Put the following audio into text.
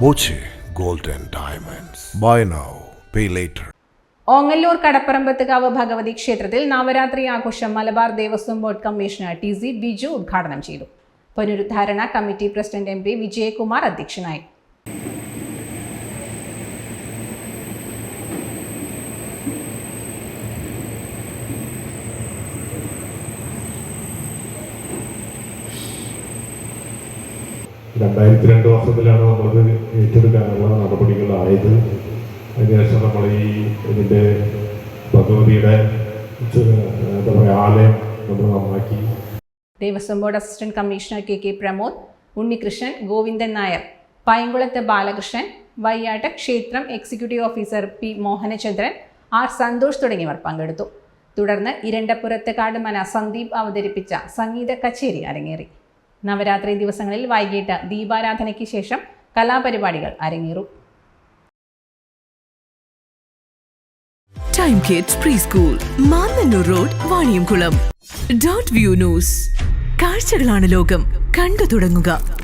Boche gold and Diamonds. Buy now, pay later. Ongallur Kadapparambathukavu Bhagavathi ക്ഷേത്രത്തിൽ നവരാത്രി ആഘോഷം Malabar Devaswom board commissioner T C Biju ഉദ്ഘാടനം ചെയ്തു പുനരുദ്ധാരണ committee president M P Vijayakumar അധ്യക്ഷനായി രണ്ടായിരത്തി രണ്ട് വർഷത്തിലാണ് നമ്മളത് ഏറ്റെടുക്കാനുള്ള നടപടികളായത് അതിനുശേഷം നമ്മൾ ഈ ഇതിന്റെ ഭഗവതിയുടെ എന്താ പറയുക ആലയം നമ്മൾ നന്നാക്കി. Devaswom board assistant commissioner K K Pramod Unnikrishnan Govindan Nair Painkulath Balakrishnan Vayyat ക്ഷേത്രം executive officer P Mohanachandran R Santhosh തുടങ്ങിയവർ പങ്കെടുത്തു. തുടർന്ന് ഇരണ്ടപ്പുറത്ത് കാടുമന സന്ദീപ് അവതരിപ്പിച്ച സംഗീത കച്ചേരി അരങ്ങേറി. നവരാത്രി ദിവസങ്ങളിൽ വൈകിട്ട് ദീപാരാധനയ്ക്ക് ശേഷം കലാപരിപാടികൾ അരങ്ങേറും. Time kids preschool Mannannur road Vaniyamkulam dot view news കാഴ്ചകളാണ് ലോകം. കണ്ടു തുടങ്ങുക.